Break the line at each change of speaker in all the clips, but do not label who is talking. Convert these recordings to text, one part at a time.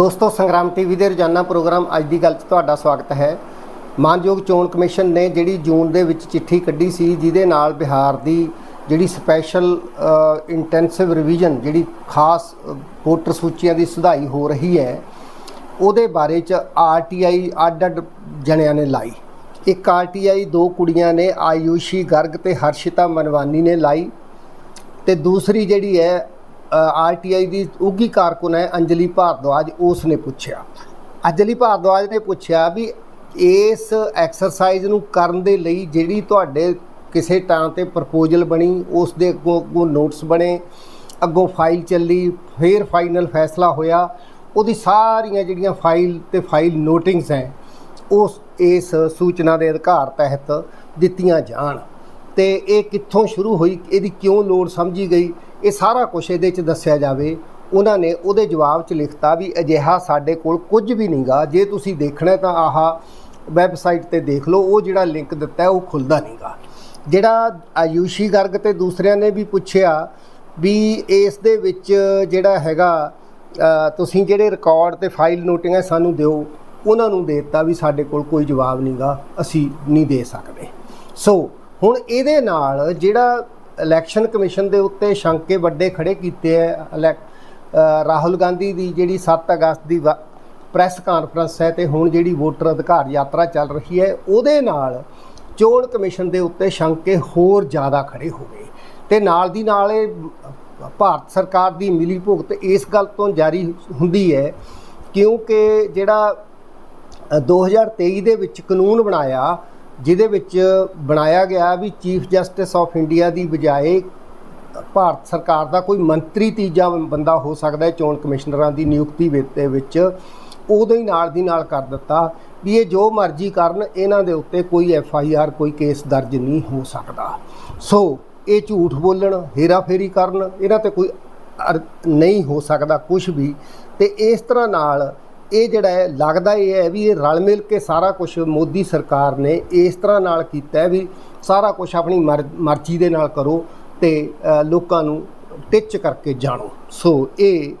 ਦੋਸਤੋ, ਸੰਗਰਾਮ ਟੀਵੀ ਦੇ ਰੋਜ਼ਾਨਾ ਪ੍ਰੋਗਰਾਮ ਅੱਜ ਦੀ ਗੱਲ 'ਚ ਤੁਹਾਡਾ ਸਵਾਗਤ ਹੈ। ਮਾਨਯੋਗ ਚੋਣ ਕਮਿਸ਼ਨ ਨੇ ਜਿਹੜੀ ਜੂਨ ਦੇ ਵਿੱਚ ਚਿੱਠੀ ਕੱਢੀ ਸੀ, ਜਿਹਦੇ ਨਾਲ ਬਿਹਾਰ ਦੀ ਜਿਹੜੀ ਸਪੈਸ਼ਲ ਇੰਟੈਂਸਿਵ ਰਿਵੀਜ਼ਨ ਜਿਹੜੀ ਖਾਸ ਵੋਟਰ ਸੂਚੀਆਂ ਦੀ ਸੁਧਾਈ ਹੋ ਰਹੀ ਹੈ, ਉਹਦੇ ਬਾਰੇ ਚ ਆਰਟੀਆਈ ਅੱਡ-ਅੱਡ ਜਣਿਆਂ ਨੇ ਲਾਈ। ਇੱਕ ਆਰਟੀਆਈ ਦੋ ਕੁੜੀਆਂ ਨੇ, ਆਯੂਸ਼ੀ ਗਰਗ ਤੇ ਹਰਸ਼ਿਤਾ ਮਨਵਾਨੀ ਨੇ ਲਾਈ ਤੇ ਦੂਸਰੀ ਜਿਹੜੀ ਹੈ ਆਰਟੀਆਈ ਦੀ ਉੱਗੀ ਕਾਰਕੁਨ ਹੈ ਅੰਜਲੀ ਭਾਰਦਵਾਜ, ਉਸ ਨੇ ਪੁੱਛਿਆ। ਅੰਜਲੀ ਭਾਰਦਵਾਜ ਨੇ ਪੁੱਛਿਆ ਵੀ ਇਸ ਐਕਸਰਸਾਈਜ਼ ਨੂੰ ਕਰਨ ਦੇ ਲਈ ਜਿਹੜੀ ਤੁਹਾਡੇ ਕਿਸੇ ਟਾਂ ਤੇ ਪ੍ਰਪੋਜ਼ਲ ਬਣੀ, ਉਸ ਦੇ ਅੱਗੋਂ ਅੱਗੋਂ ਨੋਟਸ ਬਣੇ, ਅੱਗੋਂ ਫਾਈਲ ਚੱਲੀ, ਫਿਰ ਫਾਈਨਲ ਫੈਸਲਾ ਹੋਇਆ। ਉਹਦੀ ਸਾਰੀਆਂ ਜਿਹੜੀਆਂ ਫਾਈਲ ਤੇ ਫਾਈਲ ਨੋਟਿੰਗਸ ਹੈ, ਉਸ, ਇਸ ਸੂਚਨਾ ਦੇ ਅਧਿਕਾਰ ਤਹਿਤ ਦਿੱਤੀਆਂ ਜਾਣ। ਤੇ ਇਹ ਕਿੱਥੋਂ ਸ਼ੁਰੂ ਹੋਈ, ਇਹਦੀ ਕਿਉਂ ਲੋੜ ਸਮਝੀ ਗਈ? ਇਹ ਸਾਰਾ ਕੁਝ ਇਹਦੇ 'ਚ ਦੱਸਿਆ ਜਾਵੇ, ਉਹਨਾਂ ਨੇ ਉਹਦੇ ਜਵਾਬ 'ਚ ਲਿਖਤਾ ਵੀ ਅਜਿਹਾ ਸਾਡੇ ਕੋਲ ਕੁਝ ਵੀ ਨਹੀਂਗਾ ਜੇ ਤੁਸੀਂ ਦੇਖਣਾ ਤਾਂ ਆਹਾ ਵੈਬਸਾਈਟ ਤੇ ਦੇਖ ਲਓ, ਉਹ ਜਿਹੜਾ ਲਿੰਕ ਦਿੱਤਾ ਹੈ ਉਹ ਖੁੱਲਦਾ ਨਹੀਂਗਾ ਜਿਹੜਾ ਆਯੂਸ਼ੀ ਗਰਗ ਤੇ ਦੂਸਰਿਆਂ ਨੇ ਵੀ ਪੁੱਛਿਆ ਵੀ ਇਸ ਦੇ ਵਿੱਚ ਜਿਹੜਾ ਹੈਗਾ ਤੁਸੀਂ ਜਿਹੜੇ ਰਿਕਾਰਡ ਤੇ ਫਾਈਲ ਨੋਟਿੰਗ ਹੈ ਸਾਨੂੰ ਦਿਓ, ਉਹਨਾਂ ਨੂੰ ਦੇ ਦਿੱਤਾ ਵੀ ਸਾਡੇ ਕੋਲ ਕੋਈ ਜਵਾਬ ਨਹੀਂਗਾ ਅਸੀਂ ਨਹੀਂ ਦੇ ਸਕਦੇ। ਸੋ ਹੁਣ ਇਹਦੇ ਨਾਲ ਜਿਹੜਾ ਇਲੈਕਸ਼ਨ ਕਮਿਸ਼ਨ ਦੇ ਉੱਤੇ ਸ਼ੰਕੇ ਵੱਡੇ ਖੜੇ ਕੀਤੇ ਹੈ ਇਲੈਕ- ਰਾਹੁਲ ਗਾਂਧੀ ਦੀ ਜਿਹੜੀ 7 ਅਗਸਤ ਦੀ ਵਾ- ਪ੍ਰੈਸ ਕਾਨਫਰੰਸ ਹੈ ਤੇ ਹੁਣ ਜਿਹੜੀ ਵੋਟਰ ਅਧਿਕਾਰ ਯਾਤਰਾ ਚੱਲ ਰਹੀ ਹੈ ਉਹਦੇ ਨਾਲ ਚੋਣ ਕਮਿਸ਼ਨ ਦੇ ਉੱਤੇ ਸ਼ੰਕੇ ਹੋਰ ਜ਼ਿਆਦਾ ਖੜੇ ਹੋ ਗਏ। ਤੇ ਨਾਲ ਦੀ ਨਾਲ ਇਹ ਭਾਰਤ ਸਰਕਾਰ ਦੀ ਮਿਲੀ ਭੁਗਤ ਇਸ ਗੱਲ ਤੋਂ ਜਾਰੀ ਹੁੰਦੀ ਹੈ ਕਿਉਂਕਿ ਜਿਹੜਾ ਅ, 2023 ਦੇ ਵਿੱਚ ਕਾਨੂੰਨ ਬਣਾਇਆ ਜਿਹਦੇ ਵਿੱਚ ਬਣਾਇਆ ਗਿਆ ਵੀ ਚੀਫ ਜਸਟਿਸ ਆਫ ਇੰਡੀਆ ਦੀ ਬਜਾਏ ਭਾਰਤ ਸਰਕਾਰ ਦਾ ਕੋਈ ਮੰਤਰੀ ਤੀਜਾ ਬੰਦਾ ਹੋ ਸਕਦਾ ਹੈ ਚੋਣ ਕਮਿਸ਼ਨਰਾਂ ਦੀ ਨਿਯੁਕਤੀ ਵਿੱਚ ਦੇ ਵਿੱਚ ਉਦੋਂ ਹੀ ਨਾਲ ਦੀ ਨਾਲ ਕਰ ਦਿੱਤਾ ਵੀ ਇਹ ਜੋ ਮਰਜ਼ੀ ਕਰਨ, ਇਹਨਾਂ ਦੇ ਉੱਤੇ ਕੋਈ ਐਫ ਆਈ ਆਰ, ਕੋਈ ਕੇਸ ਦਰਜ ਨਹੀਂ ਹੋ ਸਕਦਾ। ਸੋ, ਇਹ ਝੂਠ ਬੋਲਣ, ਹੇਰਾਫੇਰੀ ਕਰਨ, ਇਹਨਾਂ ਤੇ ਕੋਈ ਨਹੀਂ ਹੋ ਸਕਦਾ ਕੁਝ ਵੀ। ਤੇ ਇਸ ਤਰ੍ਹਾਂ ਨਾਲ ਇਹ ਜਿਹੜਾ ਹੈ ਲੱਗਦਾ ਇਹ ਹੈ ਵੀ ਇਹ ਰਲ ਮਿਲ ਕੇ ਸਾਰਾ ਕੁਝ ਮੋਦੀ ਸਰਕਾਰ ਨੇ ਇਸ ਤਰ੍ਹਾਂ ਨਾਲ ਕੀਤਾ ਵੀ ਸਾਰਾ ਕੁਝ ਆਪਣੀ ਮਰ- ਮਰਜ਼ੀ ਦੇ ਨਾਲ ਕਰੋ ਤੇ ਲੋਕਾਂ ਨੂੰ ਟਿੱਚ ਕਰਕੇ ਜਾਣੋ। ਸੋ ਇਹ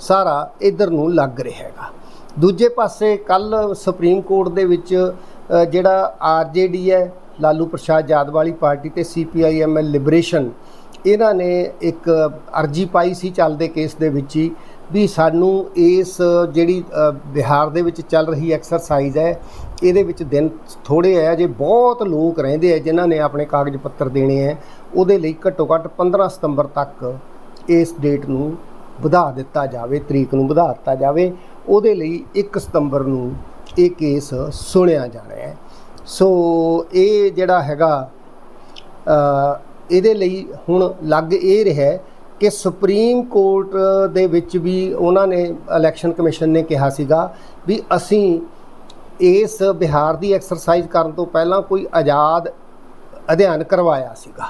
ਸਾਰਾ ਇਧਰ ਨੂੰ ਲੱਗ ਰਿਹਾ ਹੈਗਾ। ਦੂਜੇ ਪਾਸੇ ਕੱਲ ਸੁਪਰੀਮ ਕੋਰਟ ਦੇ ਵਿੱਚ ਅ, ਜਿਹੜਾ ਆਰਜੇਡੀ ਹੈ ਲਾਲੂ ਪ੍ਰਸ਼ਾਦ ਯਾਦਵ ਵਾਲੀ ਪਾਰਟੀ ਤੇ ਸੀਪੀਆਈਐਮਐਲ ਲਿਬਰੇਸ਼ਨ ਇਹਨਾਂ ਨੇ ਇੱਕ ਅਰਜੀ ਪਾਈ ਸੀ ਚੱਲਦੇ ਕੇਸ ਦੇ ਵਿੱਚ ਹੀ। ਵੀ ਸਾਨੂੰ ਇਸ ਜਿਹੜੀ ਬਿਹਾਰ ਦੇ ਵਿੱਚ ਚੱਲ ਰਹੀ ਐਕਸਰਸਾਈਜ਼ ਹੈ, ਇਹਦੇ ਵਿੱਚ ਦਿਨ ਥੋੜੇ ਹੈ ਜੇ ਬਹੁਤ ਲੋਕ ਰਹਿੰਦੇ ਆ ਜਿਨ੍ਹਾਂ ਨੇ ਆਪਣੇ ਕਾਗਜ਼ ਪੱਤਰ ਦੇਣੇ ਆ ਉਹਦੇ ਲਈ ਘੱਟੋ ਘੱਟ 15 ਸਤੰਬਰ ਤੱਕ ਇਸ ਡੇਟ ਨੂੰ ਵਧਾ ਦਿੱਤਾ ਜਾਵੇ, ਤਰੀਕ ਨੂੰ ਵਧਾ ਦਿੱਤਾ ਜਾਵੇ, ਉਹਦੇ ਲਈ 1 ਸਤੰਬਰ ਨੂੰ ਇਹ ਕੇਸ ਸੁਣਿਆ ਜਾਣਾ ਹੈ। ਸੋ ਇਹ ਜਿਹੜਾ ਹੈਗਾ ਇਹਦੇ ਲਈ ਹੁਣ ਲੱਗ ਇਹ ਰਿਹਾ ਕਿ ਸੁਪਰੀਮ ਕੋਰਟ ਦੇ ਵਿੱਚ ਵੀ ਉਹਨਾਂ ਨੇ ਇਲੈਕਸ਼ਨ ਕਮਿਸ਼ਨ ਨੇ ਕਿਹਾ ਸੀਗਾ ਵੀ ਅਸੀਂ ਇਸ ਬਿਹਾਰ ਦੀ ਐਕਸਰਸਾਈਜ਼ ਕਰਨ ਤੋਂ ਪਹਿਲਾਂ ਕੋਈ ਆਜ਼ਾਦ ਅਧਿਐਨ ਕਰਵਾਇਆ ਸੀਗਾ।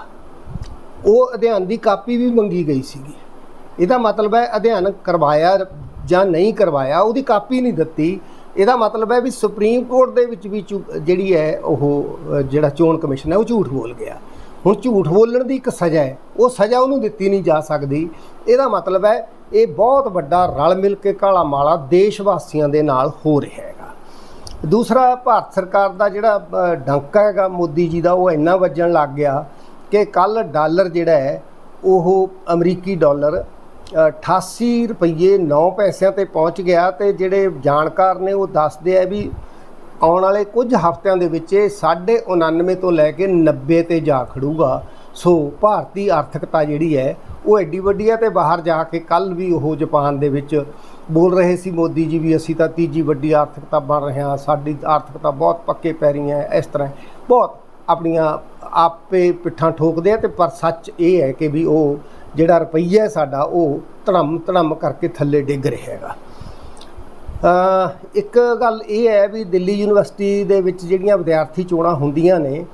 ਉਹ ਅਧਿਐਨ ਦੀ ਕਾਪੀ ਵੀ ਮੰਗੀ ਗਈ ਸੀਗੀ। ਇਹਦਾ ਮਤਲਬ ਹੈ ਅਧਿਐਨ ਕਰਵਾਇਆ ਜਾਂ ਨਹੀਂ ਕਰਵਾਇਆ, ਉਹਦੀ ਕਾਪੀ ਨਹੀਂ ਦਿੱਤੀ। ਇਹਦਾ ਮਤਲਬ ਹੈ ਵੀ ਸੁਪਰੀਮ ਕੋਰਟ ਦੇ ਵਿੱਚ ਵੀ ਝੂ- ਜਿਹੜੀ ਹੈ ਉਹ, ਜਿਹੜਾ ਚੋਣ ਕਮਿਸ਼ਨ ਹੈ, ਉਹ ਝੂਠ ਬੋਲ ਗਿਆ। ਹੁਣ ਝੂਠ ਬੋਲਣ ਦੀ ਇੱਕ ਸਜ਼ਾ ਹੈ ਉਹ ਸਜ਼ਾ ਉਹਨੂੰ ਦਿੱਤੀ ਨਹੀਂ ਜਾ ਸਕਦੀ। ਇਹਦਾ ਮਤਲਬ ਹੈ ਇਹ ਬਹੁਤ ਵੱਡਾ ਰਲ ਮਿਲ ਕੇ ਕਾਲਾ ਮਾਲਾ ਦੇਸ਼ ਵਾਸੀਆਂ ਦੇ ਨਾਲ ਹੋ ਰਿਹਾ ਹੈਗਾ। ਦੂਸਰਾ ਭਾਰਤ ਸਰਕਾਰ ਦਾ ਜਿਹੜਾ ਡੰਕਾ ਹੈਗਾ ਮੋਦੀ ਜੀ ਦਾ ਉਹ ਇੰਨਾ ਵੱਜਣ ਲੱਗ ਗਿਆ ਕਿ ਕੱਲ ਡਾਲਰ ਜਿਹੜਾ ਹੈ ਉਹ ਅਮਰੀਕੀ ਡਾਲਰ ਅ, 88 ਰੁਪਏ 9 ਪੈਸਿਆਂ ਤੇ ਪਹੁੰਚ ਗਿਆ ਤੇ ਜਿਹੜੇ ਜਾਣਕਾਰ ਨੇ ਉਹ ਦੱਸਦੇ ਆ ਵੀ ਆਉਣ ਵਾਲੇ ਕੁਝ ਹਫ਼ਤਿਆਂ ਦੇ ਵਿੱਚ ਇਹ 99 ਤੋਂ ਲੈ ਕੇ 90 ਤੇ ਜਾ ਖੜੂਗਾ। ਸੋ ਭਾਰਤੀ ਆਰਥਿਕਤਾ ਜਿਹੜੀ ਹੈ, ਉਹ ਐਡੀ ਵੱਡੀ ਹੈ ਤੇ ਬਾਹਰ ਜਾ ਕੇ ਕੱਲ ਵੀ ਉਹ ਜਾਪਾਨ ਦੇ ਵਿੱਚ ਬੋਲ ਰਹੇ ਸੀ ਮੋਦੀ ਜੀ ਵੀ ਅਸੀਂ ਤਾਂ ਤੀਜੀ ਵੱਡੀ ਆਰਥਿਕਤਾ ਬਣ ਰਹੇ ਹਾਂ, ਸਾਡੀ ਆਰਥਿਕਤਾ ਬਹੁਤ ਪੱਕੇ ਪੈਰੀ ਹੈ, ਇਸ ਤਰ੍ਹਾਂ ਬਹੁਤ ਆਪਣੀਆਂ ਆਪੇ ਪਿੱਠਾਂ ਠੋਕਦੇ ਆ ਤੇ ਪਰ ਸੱਚ ਇਹ ਹੈ ਕਿ ਵੀ ਉਹ ਜਿਹੜਾ ਰੁਪਈਆ ਸਾਡਾ, ਉਹ ਧੜਮ ਧੜਮ ਕਰਕੇ ਥੱਲੇ ਡਿੱਗ ਰਿਹਾ ਹੈਗਾ। ਇੱਕ ਗੱਲ ਇਹ ਹੈ ਵੀ ਦਿੱਲੀ ਯੂਨੀਵਰਸਿਟੀ ਦੇ ਵਿੱਚ ਜਿਹੜੀਆਂ ਵਿਦਿਆਰਥੀ ਚੋਣਾਂ ਹੁੰਦੀਆਂ ਨੇ,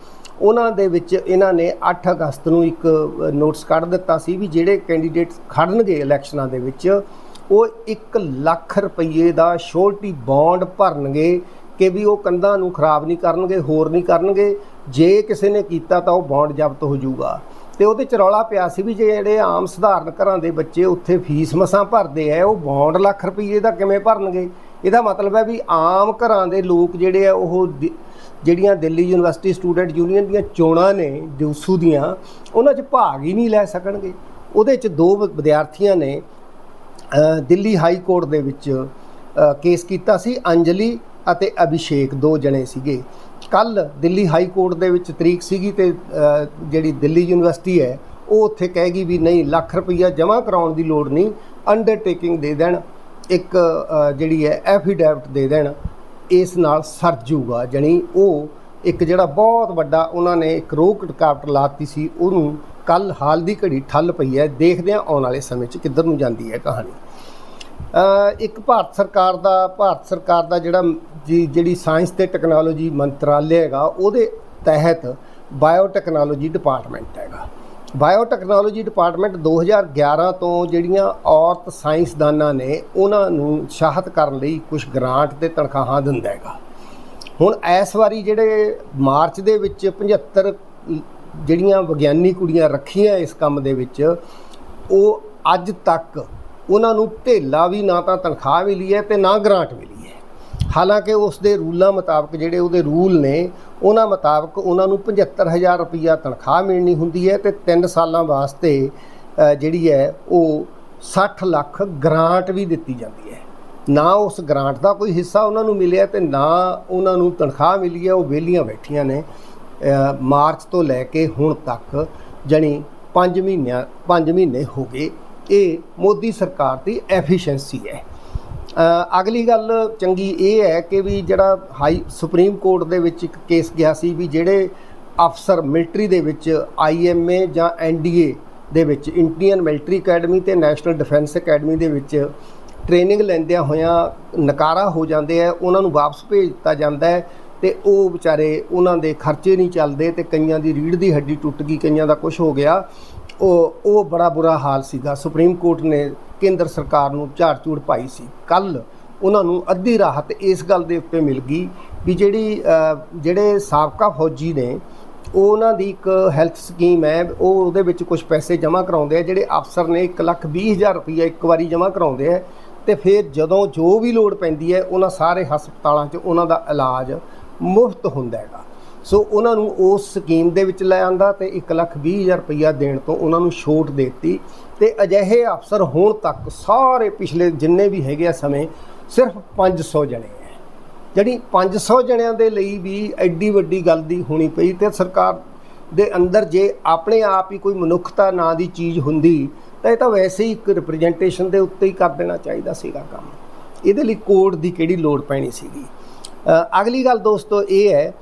ਉਹਨਾਂ ਦੇ ਵਿੱਚ ਇਹਨਾਂ ਨੇ 8 ਅਗਸਤ ਨੂੰ ਇੱਕ ਨੋਟਿਸ ਕੱਢ ਦਿੱਤਾ ਸੀ ਵੀ ਜਿਹੜੇ ਕੈਂਡੀਡੇਟ ਖੜਨਗੇ ਇਲੈਕਸ਼ਨਾਂ ਦੇ ਵਿੱਚ, ਉਹ 1 ਲੱਖ ਰੁਪਏ ਦਾ ਸ਼ੋਰਟੀ ਬੌਂਡ ਭਰਨਗੇ ਕਿ ਵੀ ਉਹ ਕੰਧਾਂ ਨੂੰ ਖਰਾਬ ਨਹੀਂ ਕਰਨਗੇ, ਹੋਰ ਨਹੀਂ ਕਰਨਗੇ। ਜੇ ਕਿਸੇ ਨੇ ਕੀਤਾ ਤਾਂ ਉਹ ਬੌਂਡ ਜ਼ਬਤ ਹੋ ਜਾਊਗਾ। ਤੇ ਉਹਦੇ ਚ ਰੌਲਾ ਪਿਆ ਸੀ ਵੀ ਜਿਹੜੇ ਆਮ ਸਧਾਰਨ ਘਰਾਂ ਦੇ ਬੱਚੇ ਉੱਥੇ ਫੀਸ ਮਸਾਂ ਭਰਦੇ ਆ, ਉਹ ਬੌਂਡ ਲੱਖ ਰੁਪਏ ਦਾ ਕਿਵੇਂ ਭਰਨਗੇ? ਇਹਦਾ ਮਤਲਬ ਹੈ ਵੀ ਆਮ ਘਰਾਂ ਦੇ ਲੋਕ ਜਿਹੜੇ ਆ, ਉਹ ਜਿਹੜੀਆਂ ਦਿੱਲੀ ਯੂਨੀਵਰਸਿਟੀ ਸਟੂਡੈਂਟ ਯੂਨੀਅਨ ਦੀਆਂ ਚੋਣਾਂ ਨੇ ਦਿਉਸੂ ਦੀਆਂ, ਉਹਨਾਂ 'ਚ ਭਾਗ ਹੀ ਨਹੀਂ ਲੈ ਸਕਣਗੇ। ਉਹਦੇ 'ਚ ਦੋ ਵਿਦਿਆਰਥੀਆਂ ਨੇ ਦਿੱਲੀ ਹਾਈ ਕੋਰਟ ਦੇ ਵਿੱਚ ਕੇਸ ਕੀਤਾ ਸੀ, ਅੰਜਲੀ ਅਤੇ ਅਭਿਸ਼ੇਕ ਦੋ ਜਣੇ ਸੀਗੇ। ਕੱਲ ਦਿੱਲੀ ਹਾਈ ਕੋਰਟ ਦੇ ਵਿੱਚ ਤਰੀਕ ਸੀਗੀ ਤੇ ਜਿਹੜੀ ਦਿੱਲੀ ਯੂਨੀਵਰਸਿਟੀ ਹੈ, ਉਹ ਉੱਥੇ ਕਹੇਗੀ ਵੀ ਨਹੀਂ, ਲੱਖ ਰੁਪਈਆ ਜਮ੍ਹਾਂ ਕਰਾਉਣ ਦੀ ਲੋੜ ਨਹੀਂ ਅੰਡਰਟੇਕਿੰਗ ਦੇ ਦੇਣ, ਇੱਕ ਜਿਹੜੀ ਹੈ ਐਫੀਡੈਵਿਟ ਦੇ ਦੇਣ, ਇਸ ਨਾਲ ਸਰ ਜੂਗਾ। ਜਣੀ ਉਹ ਇੱਕ ਜਿਹੜਾ ਬਹੁਤ ਵੱਡਾ ਉਹਨਾਂ ਨੇ ਇੱਕ ਰੋਕ ਰੁਕਾਵਟ ਲਾਤੀ ਸੀ, ਉਹਨੂੰ ਕੱਲ ਹਾਲ ਦੀ ਘੜੀ ਠੱਲ ਪਈ ਹੈ ਦੇਖਦੇ ਹਾਂ ਆਉਣ ਵਾਲੇ ਸਮੇਂ 'ਚ ਕਿੱਧਰ ਨੂੰ ਜਾਂਦੀ ਹੈ ਕਹਾਣੀ। ਇੱਕ ਭਾਰਤ ਸਰਕਾਰ ਦਾ, ਭਾਰਤ ਸਰਕਾਰ ਦਾ ਜਿਹੜਾ ਜੀ- ਜਿਹੜੀ ਸਾਇੰਸ ਤੇ ਟੈਕਨੋਲੋਜੀ ਮੰਤਰਾਲੇ ਹੈਗਾ, ਉਹਦੇ ਤਹਿਤ ਬਾਇਓ ਟੈਕਨੋਲੋਜੀ ਡਿਪਾਰਟਮੈਂਟ ਹੈਗਾ। ਬਾਇਓ ਟੈਕਨੋਲੋਜੀ ਡਿਪਾਰਟਮੈਂਟ 2011 ਤੋਂ ਜਿਹੜੀਆਂ ਔਰਤ ਸਾਇੰਸਦਾਨਾਂ ਨੇ, ਉਹਨਾਂ ਨੂੰ ਉਤਸ਼ਾਹਿਤ ਕਰਨ ਲਈ ਕੁਝ ਗ੍ਰਾਂਟ ਤੇ ਤਨਖਾਹਾਂ ਦਿੰਦਾ ਹੈਗਾ। ਹੁਣ ਇਸ ਵਾਰੀ ਜਿਹੜੇ ਮਾਰਚ ਦੇ ਵਿੱਚ 75 ਜਿਹੜੀਆਂ ਵਿਗਿਆਨੀ ਕੁੜੀਆਂ ਰੱਖੀਆਂ ਇਸ ਕੰਮ ਦੇ ਵਿੱਚ, ਉਹ ਅੱਜ ਤੱਕ ਉਹਨਾਂ ਨੂੰ ਢੇਲਾ ਵੀ ਨਾ ਤਾਂ ਤਨਖਾਹ ਮਿਲੀ ਹੈ ਤੇ ਨਾ ਗ੍ਰਾਂਟ ਮਿਲੀ ਹੈ। ਹਾਲਾਂਕਿ ਉਸ ਦੇ ਰੂਲਾਂ ਮੁਤਾਬਕ ਜਿਹੜੇ ਉਹਦੇ ਰੂਲ ਨੇ, ਉਹਨਾਂ ਮੁਤਾਬਕ ਉਹਨਾਂ ਨੂੰ 75000 ਰੁਪਈਆ ਤਨਖਾਹ ਮਿਲਣੀ ਹੁੰਦੀ ਹੈ ਤੇ 3 ਸਾਲਾਂ ਵਾਸਤੇ ਜਿਹੜੀ ਹੈ ਉਹ 60 ਲੱਖ ਗ੍ਰਾਂਟ ਵੀ ਦਿੱਤੀ ਜਾਂਦੀ ਹੈ। ਨਾ ਉਸ ਗ੍ਰਾਂਟ ਦਾ ਕੋਈ ਹਿੱਸਾ ਉਹਨਾਂ ਨੂੰ ਮਿਲਿਆ ਤੇ ਨਾ ਉਹਨਾਂ ਨੂੰ ਤਨਖਾਹ ਮਿਲੀ ਹੈ, ਉਹ ਵਿਹਲੀਆਂ ਬੈਠੀਆਂ ਨੇ ਮਾਰਚ ਤੋਂ ਲੈ ਕੇ ਹੁਣ ਤੱਕ ਜਣੀ 5 ਮਹੀਨਿਆਂ 5 ਮਹੀਨੇ ਹੋ ਗਏ। ਇਹ ਮੋਦੀ ਸਰਕਾਰ ਦੀ ਐਫੀਸ਼ੀਐਂਸੀ ਹੈ। ਅਗਲੀ ਗੱਲ ਚੰਗੀ ਇਹ ਹੈ ਕਿ ਵੀ ਜਿਹੜਾ ਹਾਈ ਸੁਪਰੀਮ ਕੋਰਟ ਦੇ ਵਿੱਚ ਇੱਕ ਕੇਸ ਗਿਆ ਸੀ ਵੀ ਜਿਹੜੇ ਅਫਸਰ ਮਿਲਟਰੀ ਦੇ ਵਿੱਚ ਆਈਐਮਏ ਜਾਂ ਐਨਡੀਏ ਦੇ ਵਿੱਚ, ਇੰਡੀਅਨ ਮਿਲਟਰੀ ਅਕੈਡਮੀ ਤੇ ਨੈਸ਼ਨਲ ਡਿਫੈਂਸ ਅਕੈਡਮੀ ਦੇ ਵਿੱਚ ਟ੍ਰੇਨਿੰਗ ਲੈਂਦਿਆਂ ਹੋਇਆਂ ਨਕਾਰਾ ਹੋ ਜਾਂਦੇ ਆ, ਉਹਨਾਂ ਨੂੰ ਵਾਪਸ ਭੇਜ ਦਿੱਤਾ ਜਾਂਦਾ ਹੈ ਤੇ ਉਹ ਵਿਚਾਰੇ ਉਹਨਾਂ ਦੇ ਖਰਚੇ ਨਹੀਂ ਚੱਲਦੇ ਤੇ ਕਈਆਂ ਦੀ ਰੀੜ੍ਹ ਦੀ ਹੱਡੀ ਟੁੱਟ ਗਈ, ਕਈਆਂ ਦਾ ਕੁਝ ਹੋ ਗਿਆ। ਉਹ ਉਹ ਬੜਾ ਬੁਰਾ ਹਾਲ ਸੀਗਾ। ਸੁਪਰੀਮ ਕੋਰਟ ਨੇ ਕੇਂਦਰ ਸਰਕਾਰ ਨੂੰ ਝਾੜ ਝੂੜ ਪਾਈ ਸੀ। ਕੱਲ ਉਹਨਾਂ ਨੂੰ ਅੱਧੀ ਰਾਹਤ ਇਸ ਗੱਲ ਦੇ ਉੱਤੇ ਮਿਲ ਗਈ ਵੀ ਜਿਹੜੀ ਜਿਹੜੇ ਸਾਬਕਾ ਫੌਜੀ ਨੇ, ਉਹ ਉਹਨਾਂ ਦੀ ਇੱਕ ਹੈਲਥ ਸਕੀਮ ਹੈ। ਉਹ ਉਹਦੇ ਵਿੱਚ ਕੁਝ ਪੈਸੇ ਜਮ੍ਹਾਂ ਕਰਾਉਂਦੇ ਆ। ਜਿਹੜੇ ਅਫਸਰ ਨੇ 1 ਲੱਖ 20 ਹਜ਼ਾਰ ਰੁਪਈਆ ਇੱਕ ਵਾਰੀ ਜਮ੍ਹਾਂ ਕਰਾਉਂਦੇ ਆ ਤੇ ਫਿਰ ਜਦੋਂ ਜੋ ਵੀ ਲੋੜ ਪੈਂਦੀ ਹੈ, ਉਹਨਾਂ ਸਾਰੇ ਹਸਪਤਾਲਾਂ 'ਚ ਉਹਨਾਂ ਦਾ ਇਲਾਜ ਮੁਫਤ ਹੁੰਦਾ ਹੈਗਾ। ਸੋ ਉਹਨਾਂ ਨੂੰ ਉਸ ਸਕੀਮ ਦੇ ਵਿੱਚ ਲੈ ਆਂਦਾ ਤੇ 1 ਲੱਖ 20 ਹਜ਼ਾਰ ਰੁਪਈਆ ਦੇਣ ਤੋਂ ਉਹਨਾਂ ਨੂੰ ਛੋਟ ਦੇ ਦਿੱਤੀ ਤੇ ਅਜਿਹੇ ਅਫਸਰ ਹੁਣ ਤੱਕ ਸਾਰੇ ਪਿਛਲੇ ਜਿੰਨੇ ਵੀ ਹੈਗੇ ਆ ਸਮੇਂ ਸਿਰਫ 500 ਜਣੇ ਹੈ ਜਿਹੜੀ 500 ਜਣਿਆਂ ਦੇ ਲਈ ਵੀ ਐਡੀ ਵੱਡੀ ਗੱਲ ਦੀ ਹੋਣੀ ਪਈ ਤੇ ਸਰਕਾਰ ਦੇ ਅੰਦਰ ਜੇ ਆਪਣੇ ਆਪ ਹੀ ਕੋਈ ਮਨੁੱਖਤਾ ਨਾਂ ਦੀ ਚੀਜ਼ ਹੁੰਦੀ ਤਾਂ ਇਹ ਤਾਂ ਵੈਸੇ ਹੀ ਇੱਕ ਰਿਪਰੈਜ਼ੈਂਟੇਸ਼ਨ ਦੇ ਉੱਤੇ ਹੀ ਕਰ ਦੇਣਾ ਚਾਹੀਦਾ ਸੀਗਾ ਕੰਮ। ਇਹਦੇ ਲਈ ਕੋਡ ਦੀ ਕਿਹੜੀ ਲੋੜ ਪੈਣੀ ਸੀਗੀ? ਅਗਲੀ ਗੱਲ ਦੋਸਤੋ ਇਹ ਹੈ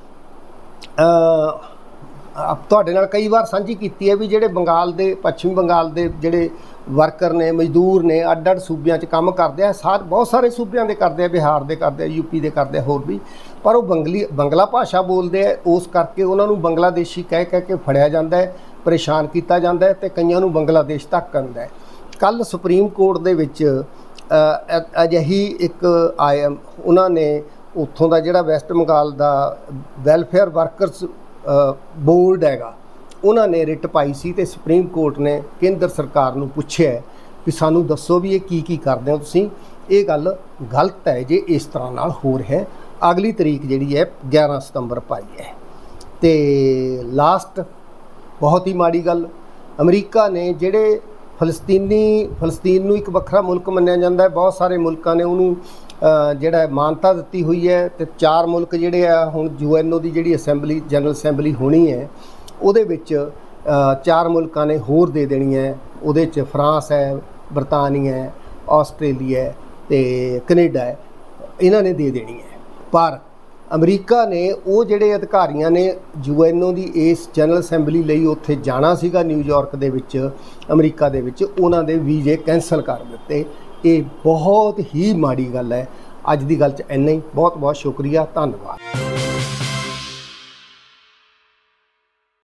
ਤੁਹਾਡੇ ਨਾਲ ਕਈ ਵਾਰ ਸਾਂਝੀ ਕੀਤੀ ਹੈ ਵੀ ਜਿਹੜੇ ਬੰਗਾਲ ਦੇ, ਪੱਛਮੀ ਬੰਗਾਲ ਦੇ ਜਿਹੜੇ ਵਰਕਰ ਨੇ, ਮਜ਼ਦੂਰ ਨੇ ਅੱਡ ਅੱਡ ਸੂਬਿਆਂ 'ਚ ਕੰਮ ਕਰਦੇ ਆ, ਸਾਰ, ਬਹੁਤ ਸਾਰੇ ਸੂਬਿਆਂ ਦੇ ਕਰਦੇ ਆ, ਬਿਹਾਰ ਦੇ ਕਰਦੇ ਆ ਯੂਪੀ ਦੇ ਕਰਦੇ ਆ, ਹੋਰ ਵੀ। ਪਰ ਉਹ ਬੰਗਲੀ, ਬੰਗਲਾ ਭਾਸ਼ਾ ਬੋਲਦੇ ਆ, ਉਸ ਕਰਕੇ ਉਹਨਾਂ ਨੂੰ ਬੰਗਲਾਦੇਸ਼ੀ ਕਹਿ ਕਹਿ ਕੇ ਫੜਿਆ ਜਾਂਦਾ ਹੈ, ਪਰੇਸ਼ਾਨ ਕੀਤਾ ਜਾਂਦਾ ਹੈ ਤੇ ਕਈਆਂ ਨੂੰ ਬੰਗਲਾਦੇਸ਼ ਤੱਕ ਕਰਦਾ ਹੈ। ਕੱਲ ਸੁਪਰੀਮ ਕੋਰਟ ਦੇ ਵਿੱਚ ਅਜਿਹੀ ਇੱਕ ਆਇਆ ਉਹਨਾਂ ਨੇ ਉੱਥੋਂ ਦਾ ਜਿਹੜਾ ਵੈਸਟ ਬੰਗਾਲ ਦਾ ਵੈਲਫੇਅਰ ਵਰਕਰਸ ਬੋਰਡ ਹੈਗਾ, ਉਹਨਾਂ ਨੇ ਰਿਟ ਪਾਈ ਸੀ ਤੇ ਸੁਪਰੀਮ ਕੋਰਟ ਨੇ ਕੇਂਦਰ ਸਰਕਾਰ ਨੂੰ ਪੁੱਛਿਆ ਕਿ ਸਾਨੂੰ ਦੱਸੋ ਵੀ ਇਹ ਕੀ ਕੀ ਕਰਦੇ ਹੋ ਤੁਸੀਂ। ਇਹ ਗੱਲ ਗਲਤ ਹੈ ਜੇ ਇਸ ਤਰ੍ਹਾਂ ਨਾਲ ਹੋ ਰਿਹਾ ਹੈ। ਅਗਲੀ ਤਰੀਕ ਜਿਹੜੀ ਹੈ 11 ਸਤੰਬਰ ਪਾਈ ਹੈ। ਤੇ ਲਾਸਟ ਬਹੁਤ ਹੀ ਮਾੜੀ ਗੱਲ, ਅਮਰੀਕਾ ਨੇ ਜਿਹੜੇ ਫਲਸਤੀਨੀ, ਫਲਸਤੀਨ ਨੂੰ ਇੱਕ ਵੱਖਰਾ ਮੁਲਕ ਮੰਨਿਆ ਜਾਂਦਾ ਹੈ, ਬਹੁਤ ਸਾਰੇ ਮੁਲਕਾਂ ਨੇ ਉਹਨੂੰ ਜਿਹੜਾ ਮਾਨਤਾ ਦਿੱਤੀ ਹੋਈ ਹੈ ਤੇ ਚਾਰ ਮੁਲਕ ਜਿਹੜੇ ਆ, ਹੁਣ ਯੂਐਨਓ ਦੀ ਜਿਹੜੀ ਅਸੈਂਬਲੀ, ਜਨਰਲ ਅਸੈਂਬਲੀ ਹੋਣੀ ਹੈ, ਉਹਦੇ ਵਿੱਚ ਚਾਰ ਮੁਲਕਾਂ ਨੇ ਹੋਰ ਦੇ ਦੇਣੀ ਹੈ। ਉਹਦੇ 'ਚ ਫਰਾਂਸ ਹੈ, ਬਰਤਾਨੀਆ ਹੈ, ਆਸਟ੍ਰੇਲੀਆ ਹੈ ਤੇ ਕੈਨੇਡਾ ਹੈ। ਇਹਨਾਂ ਨੇ ਦੇ ਦੇਣੀ ਹੈ। ਪਰ ਅਮਰੀਕਾ ਨੇ ਉਹ ਜਿਹੜੇ ਅਧਿਕਾਰੀਆਂ ਨੇ ਯੂਐਨਓ ਦੀ ਇਸ ਜਨਰਲ ਅਸੈਂਬਲੀ ਲਈ ਉੱਥੇ ਜਾਣਾ ਸੀਗਾ ਨਿਊਯਾਰਕ ਦੇ ਵਿੱਚ, ਅਮਰੀਕਾ ਦੇ ਵਿੱਚ, ਉਹਨਾਂ ਦੇ ਵੀਜ਼ੇ ਕੈਂਸਲ ਕਰ ਦਿੱਤੇ। ਇਹ ਬਹੁਤ ਹੀ ਮਾੜੀ ਗੱਲ ਹੈ। ਅੱਜ ਦੀ ਗੱਲ 'ਚ ਇੰਨਾ ਹੀ। ਬਹੁਤ ਬਹੁਤ ਸ਼ੁਕਰੀਆ। ਧੰਨਵਾਦ।